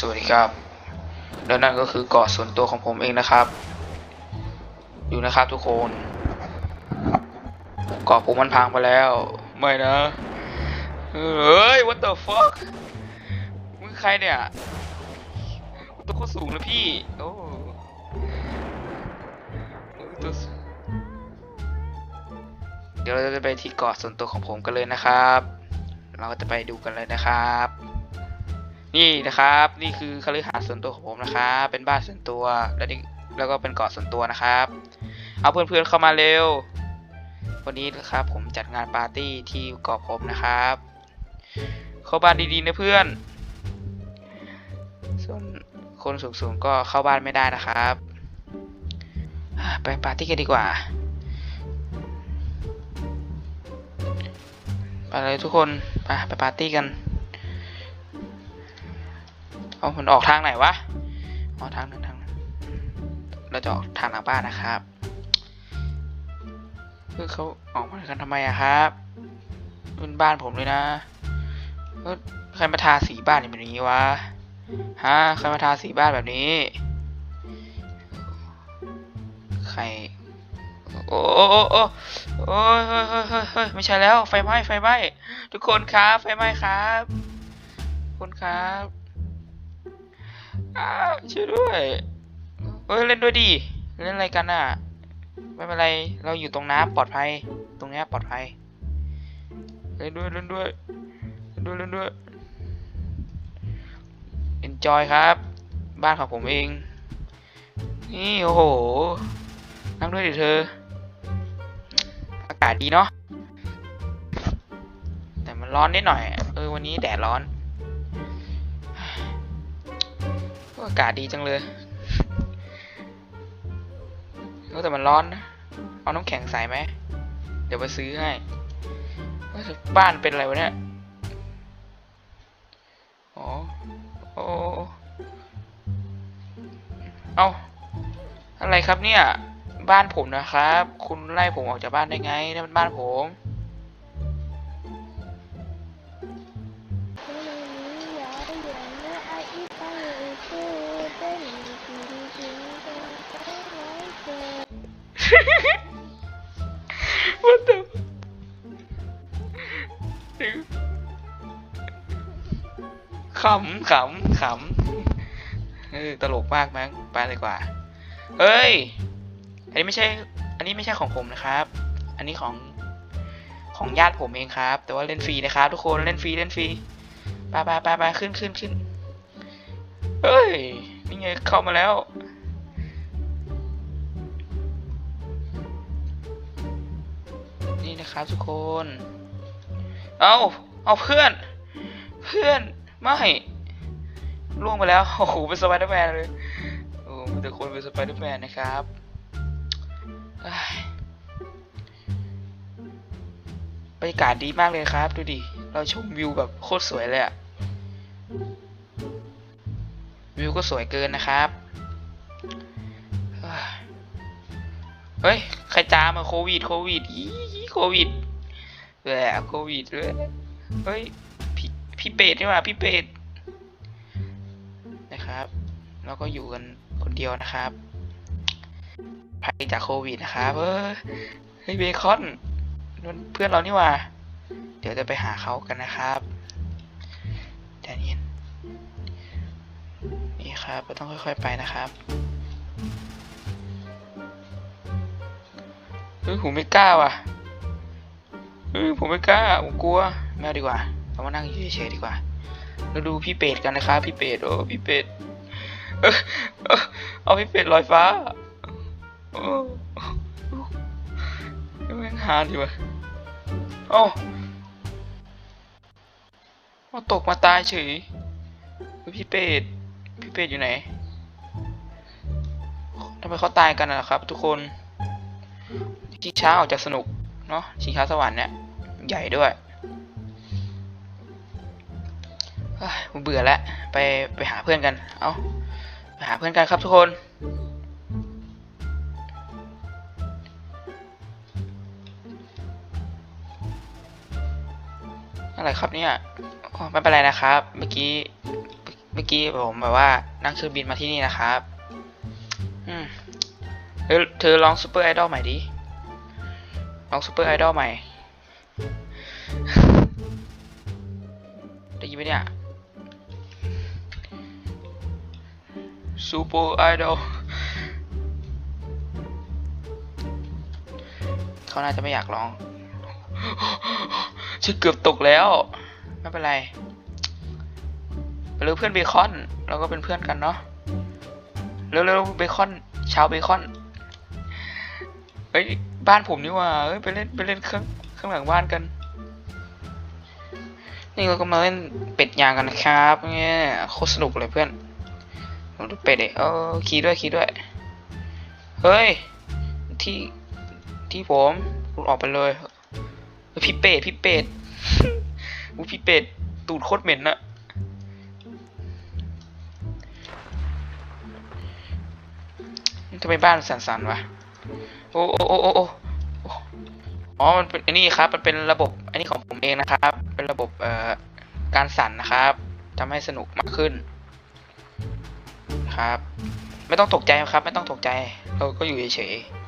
สวัสดีครับแล้วนั่นก็คือเกาะส่วนตัวของผมเองนะครับ อยู่นะครับทุกคนเกาะผมมันพังไปแล้ว ไม่นะเฮ้ย what the fuck มึงใครเนี่ยตัวโคตรสูงเลยพี่ โอ้เดี๋ยวเราจะไปที่เกาะส่วนตัวของผมกันเลยนะครับ เราก็จะไปดูกันเลยนะครับ นี่นะครับ นี่คือคฤหาสน์ส่วนตัวของผมนะครับเป็นบ้านส่วนตัวแล้วนี่แล้วก็เป็นเกาะส่วนตัวนะครับ เอาเพื่อนๆเข้ามาเร็ว วันนี้นะครับผมจัดงานปาร์ตี้ที่เกาะผมนะครับ เข้าบ้านดีๆนะเพื่อน ส่วนคนสูงๆก็เข้าบ้านไม่ได้นะครับ ไปปาร์ตี้กันดีกว่าไปเลยทุกคนไปไปปาร์ตี้กัน เอามันออกทางไหนวะอ๋อทางนั้นทางนั้นเราจะออกทางหลังบ้านนะครับคือเขาออกมากันทำไมอะครับเป็นบ้านผมเลยนะใครมาทาสีบ้านแบบนี้วะฮะใครมาทาสีบ้านแบบนี้ ใครโอ้โอ้โอ้โอ้โอ้ยเฮ้ยเฮ้ยเฮ้ยเฮ้ยไม่ใช่แล้วไฟไหม้ไฟไหม้ทุกคนครับไฟไหม้ครับทุกคนครับ ช่วยด้วยเอ้ยเล่นด้วยดิเล่นอะไรกันอะไม่เป็นไรเราอยู่ตรงน้ำปลอดภัย ตรงนี้ปลอดภัยเล่นด้วยเล่นด้วยเล่นด้วยเล่นด้วย enjoy ครับ บ้านของผมเอง นี่โอ้โหนั่งด้วยดิเธอ อากาศดีเนาะแต่มันร้อนนิดหน่อย เออวันนี้แดดร้อน อากาศดีจังเลยแต่มันร้อนนะ เอาน้ำแข็งใส่ไหม เดี๋ยวไปซื้อให้เอ้ยบ้านเป็นอะไรวะเนี่ย อ๋อ โอ้ เอาอะไรครับเนี่ย บ้านผมนะครับ คุณไล่ผมออกจากบ้านได้ไงนี่มันบ้านผม What the ขำขำขำเออตลกมากมั้งไปเลยกว่า เอ้ย อันนี้ไม่ใช่ อันนี้ไม่ใช่ของผมนะครับ อันนี้ของของญาติผมเองครับ แต่ว่าเล่นฟรีนะครับทุกคนเล่นฟรีเล่นฟรีไปไปไปไปขึ้นขึ้นขึ้นเอ้ย นี่ไงเข้ามาแล้ว นี่นะครับทุกคน เอาเอาเพื่อน เพื่อน ไม่ ล่วงไปแล้ว โอ้โห เป็นสไปเดอร์แมนเลย โอ้มีแต่คนเป็นสไปเดอร์แมนนะครับบรรยากาศดีมากเลยครับ ดูดิ เราชมวิวแบบโคตรสวยเลยอะวิวก็สวยเกินนะครับ เฮ้ย ใครจามาโควิด โควิดอีโควิดแหละโควิดเลยเฮ้ยพี่พี่เป็ดนี่หว่าพี่เป็ดนะครับแล้วก็อยู่กันคนเดียวนะครับภัยจากโควิดนะครับเออเฮ้ยเบคอนนั่นเพื่อนเรานี่หว่า เดี๋ยวจะไปหาเขากันนะครับใจเย็นนี่ครับเราต้องค่อย ๆ ไปนะครับ ฮ้ยผมไม่กล้าว่ะเฮ้ยผมไม่กล้าผมกลัวไม่เอาดีกว่า เรามานั่งอยู่เฉยๆดีกว่า เราดูพี่เป็ดกันนะครับพี่เป็ดโอ้พี่เป็ดเอาพี่เป็ดลอยฟ้าโอ้แม่งหาดีวะโอ้เอาตกมาตายเฉยพี่เป็ดพี่เป็ดอยู่ไหนทำไมเขาตายกันนะครับ ทุกคน ชิงช้าออกจากสนุกเนาะชิงช้าสวรรค์เนี่ยใหญ่ด้วยเฮ้ผมเบื่อแล้วไปไปหาเพื่อนกัน เอาไปหาเพื่อนกันครับทุกคนอะไรครับเนี่ยไม่เป็นไรนะครับ เมื่อกี้ เมื่อกี้ผมแบบว่านั่งเครื่องบินมาที่นี่นะครับ อืม เฮ้ยเธอลองซูเปอร์ไอดอลใหม่ดิ ลองซูเปอร์ไอดอลใหม่ ได้ยินไหมเนี่ยซูเปอร์ไอดอลเขาน่าจะไม่อยากร้องฉันเกือบตกแล้ว ไม่เป็นไรหรือเพื่อนเบคอน เราก็เป็นเพื่อนกันเนาะเร็วๆเบคอนชาวเบคอน อ้ยบ้านผมนี่ว่าเอ้ยไปเล่นไปเล่นเครื่องเครื่องหลังบ้านกัน นี่เราก็มาเล่นเป็ดยางกันนะครับเนี่ยโคตรสนุกเลยเพื่อนดูเป็ดเอ้เออขี่ด้วยขี่ด้วย เฮ้ยที่ที่ผมคุณออกไปเลยพี่เป็ดพี่เป็ดอุ้พี่เป็ดตูดโคตรเหม็นอะทำไมบ้านสั่นๆวะ โอ้โอ้โอ้โอ้อ๋อ มันเป็นอันนี้ครับ มันเป็นระบบอันนี้ของผมเองนะครับ เป็นระบบเอ่อการสั่นนะครับทำให้สนุกมากขึ้น ครับ ไม่ต้องตกใจครับ ไม่ต้องตกใจ เราก็อยู่เฉยๆ